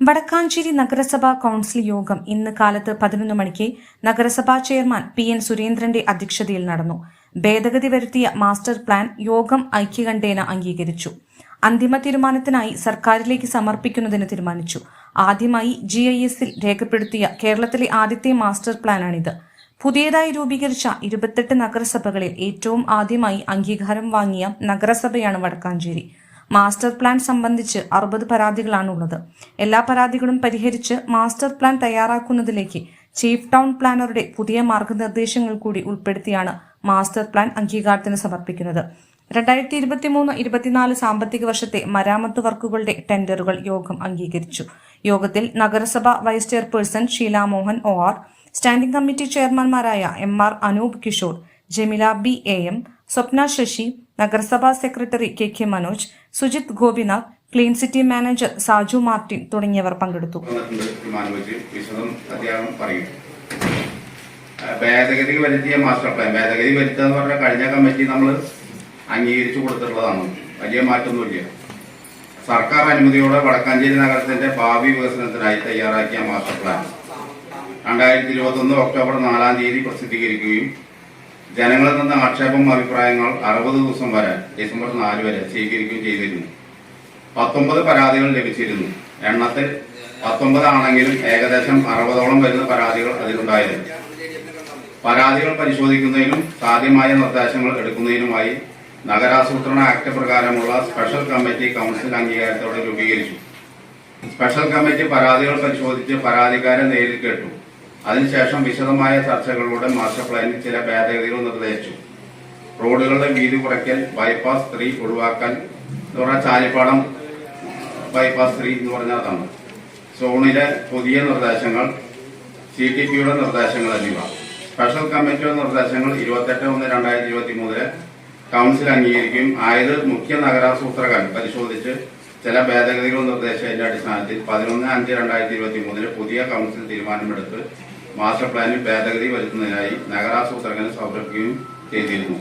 വടക്കാഞ്ചേരി നഗരസഭാ കൌൺസിൽ യോഗം ഇന്ന് കാലത്ത് പതിനൊന്ന് മണിക്ക് നഗരസഭാ ചെയർമാൻ പി എൻ സുരേന്ദ്രന്റെ അധ്യക്ഷതയിൽ നടന്നു. ഭേദഗതി വരുത്തിയ മാസ്റ്റർ പ്ലാൻ യോഗം ഐക്യകണ്ഠേന അംഗീകരിച്ചു. അന്തിമ തീരുമാനത്തിനായി സർക്കാരിലേക്ക് സമർപ്പിക്കുന്നതിന് തീരുമാനിച്ചു. ആദ്യമായി ജി ഐ എസിൽ രേഖപ്പെടുത്തിയ കേരളത്തിലെ ആദ്യത്തെ മാസ്റ്റർ പ്ലാനാണിത്. പുതിയതായി രൂപീകരിച്ച ഇരുപത്തെട്ട് നഗരസഭകളിൽ ഏറ്റവും ആദ്യമായി അംഗീകാരം വാങ്ങിയ നഗരസഭയാണ് വടക്കാഞ്ചേരി. മാസ്റ്റർ പ്ലാൻ സംബന്ധിച്ച് അറുപത് പരാതികളാണുള്ളത്. എല്ലാ പരാതികളും പരിഹരിച്ച് മാസ്റ്റർ പ്ലാൻ തയ്യാറാക്കുന്നതിലേക്ക് ചീഫ് ടൗൺ പ്ലാനറുടെ പുതിയ മാർഗനിർദ്ദേശങ്ങൾ കൂടി ഉൾപ്പെടുത്തിയാണ് മാസ്റ്റർ പ്ലാൻ അംഗീകാരത്തിന് സമർപ്പിക്കുന്നത്. രണ്ടായിരത്തി ഇരുപത്തിമൂന്ന് ഇരുപത്തിനാല് സാമ്പത്തിക വർഷത്തെ മരാമത്ത് വർക്കുകളുടെ ടെൻഡറുകൾ യോഗം അംഗീകരിച്ചു. യോഗത്തിൽ നഗരസഭ vice chairperson Sheela Mohan O R standing committee ചെയർമാൻമാരായ M R Anoop Kishore Jameela B A M Swapna Sasi നഗരസഭാ secretary K K Manoj Sujith Gopinath clean city manager Saju Martin തുടങ്ങിയവർ പങ്കെടുത്തു. ഭേദഗതി വരുത്തിയ മാസ്റ്റർ പ്ലാൻ. ഭേദഗതി വരുത്തുക എന്ന് പറഞ്ഞാൽ കഴിഞ്ഞ കമ്മിറ്റി നമ്മൾ അംഗീകരിച്ചു കൊടുത്തിട്ടുള്ളതാണ്. വലിയ മാറ്റമൊന്നുമില്ല സർക്കാർ അനുമതിയോടെ വടക്കാഞ്ചേരി നഗരത്തിന്റെ ഭാവി വികസനത്തിനായി തയ്യാറാക്കിയ മാസ്റ്റർ പ്ലാൻ. രണ്ടായിരത്തി ഇരുപത്തൊന്ന് ഒക്ടോബർ നാലാം തീയതി പ്രസിദ്ധീകരിക്കുകയും ജനങ്ങളിൽ നിന്ന് ആക്ഷേപം അഭിപ്രായങ്ങൾ അറുപത് ദിവസം വരെ ഡിസംബർ നാല് വരെ സ്വീകരിക്കുകയും ചെയ്തിരുന്നു. പത്തൊമ്പത് പരാതികൾ ലഭിച്ചിരുന്നു. എണ്ണത്തിൽ പത്തൊമ്പതാണെങ്കിലും ഏകദേശം അറുപതോളം വരുന്ന പരാതികൾ അതിലുണ്ടായിരുന്നു. പരാതികൾ പരിശോധിക്കുന്നതിനും സാധ്യമായ നിർദ്ദേശങ്ങൾ എടുക്കുന്നതിനുമായി നഗരാസൂത്രണ ആക്ട് പ്രകാരമുള്ള സ്പെഷ്യൽ കമ്മിറ്റി കൗൺസിൽ അംഗീകാരത്തോടെ രൂപീകരിച്ചു. സ്പെഷ്യൽ കമ്മിറ്റി പരാതികൾ പരിശോധിച്ച് പരാതിക്കാരെ നേരിൽ കേട്ടു. അതിനുശേഷം വിശദമായ ചർച്ചകളിലൂടെ മാസ്റ്റർ പ്ലാനിൽ ചില ഭേദഗതികൾ നിർദ്ദേശിച്ചു റോഡുകളുടെ വീതി കുറയ്ക്കൽ ബൈപ്പാസ് ത്രീ ഒഴിവാക്കാൻ എന്ന് പറഞ്ഞാൽ ചാലിപ്പാടം ബൈപ്പാസ് ത്രീ എന്ന് പറഞ്ഞാൽ അതാണ്. സോണിലെ പുതിയ നിർദ്ദേശങ്ങൾ സി ടി പിയുടെ നിർദ്ദേശങ്ങൾ എന്നിവ. സ്പെഷ്യൽ കമ്മിറ്റിയുടെ നിർദ്ദേശങ്ങൾ ഇരുപത്തെട്ട് ഒന്ന് രണ്ടായിരത്തി ഇരുപത്തി മൂന്നിൽ കൗൺസിൽ അംഗീകരിക്കുകയും ആയത് മുഖ്യ നഗരാസൂത്രകൻ പരിശോധിച്ച് ചില ഭേദഗതികൾ നിർദ്ദേശത്തിന്റെ അടിസ്ഥാനത്തിൽ പതിനൊന്ന് അഞ്ച് രണ്ടായിരത്തി ഇരുപത്തി മൂന്നിൽ പുതിയ കൗൺസിൽ തീരുമാനമെടുത്ത് മാസ്റ്റർ പ്ലാനിൽ ഭേദഗതി വരുത്തുന്നതിനായി നഗരാസൂത്രകന് സമർപ്പിക്കുകയും ചെയ്തിരുന്നു.